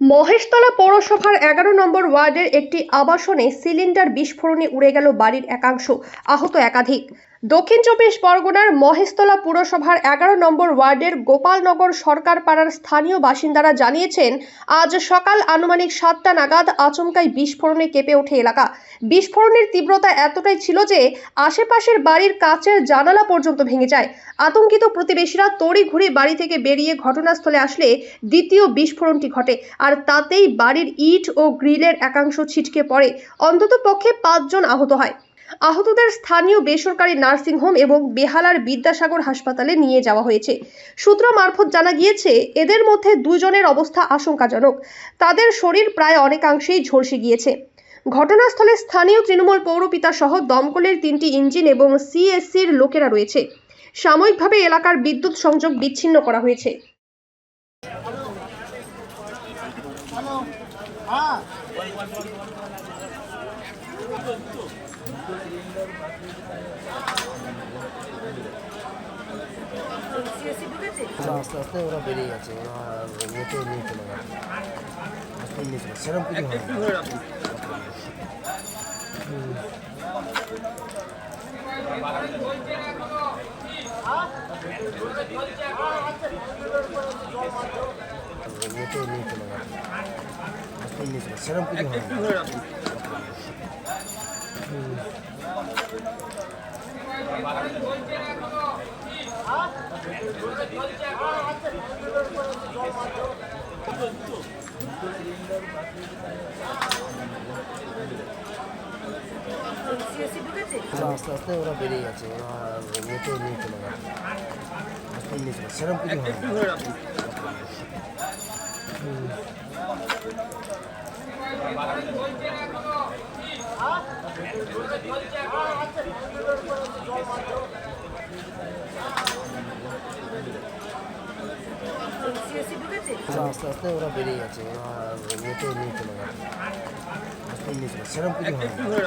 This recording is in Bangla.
মহেশতলা পৌরসভার এগারো নম্বর ওয়ার্ডের একটি আবাসনে সিলিন্ডার বিস্ফোরণে উড়ে গেল বাড়ির একাংশ, আহত একাধিক। দক্ষিণ চব্বিশ পরগনার মহেশতলা পুরসভার এগারো নম্বর ওয়ার্ডের গোপালনগর সরকার পাড়ার স্থানীয় বাসিন্দারা জানিয়েছেন, আজ সকাল আনুমানিক সাতটা নাগাদ আচমকাই বিস্ফোরণে কেঁপে ওঠে এলাকা। বিস্ফোরণের তীব্রতা এতটাই ছিল যে আশেপাশের বাড়ির কাচের জানালা পর্যন্ত ভেঙে যায়। আতঙ্কিত প্রতিবেশীরা তড়িঘড়ি বাড়ি থেকে বেরিয়ে ঘটনাস্থলে আসলে দ্বিতীয় বিস্ফোরণটি ঘটে আর তাতেই বাড়ির ইট ও গ্রিলের একাংশ ছিটকে পড়ে। অন্তত পক্ষে পাঁচজন আহত হয়। আহতদের স্থানীয় বেসরকারি নার্সিংহোম এবং বেহালার বিদ্যাসাগর হাসপাতালে নিয়ে যাওয়া হয়েছে। সূত্র মারফত জানা গিয়েছে, এদের মধ্যে দুজনের অবস্থা আশঙ্কাজনক। তাদের শরীর প্রায় অনেকাংশেই ঝলসে গিয়েছে। ঘটনাস্থলে স্থানীয় তৃণমূল পৌরপিতা সহ দমকলের তিনটি ইঞ্জিন এবং সিএসসির লোকেরা রয়েছে। সাময়িকভাবে এলাকার বিদ্যুৎ সংযোগ বিচ্ছিন্ন করা হয়েছে ওরা আস্তে আস্তে ওরা বেরিয়ে গেছে ওরা ইয়েতে নিয়ে চলে গেছে আস্তে নিয়ে সেরকম কিছু হয় ইয়েতে নিয়ে চলে গেছে সেরকম কিছু হয় আস্তে আস্তে ওরা বেরিয়ে গেছে ওরা ইয়েতে নিয়ে চলে গেছে। আস্তে নিয়ে চলে সেরকম কিছু হয় আস্তে আস্তে ওরা বেরিয়ে গেছে ওরা ইয়েতে নিয়ে চলে গেছে আস্তে নিয়ে সেরকম কিছু হয়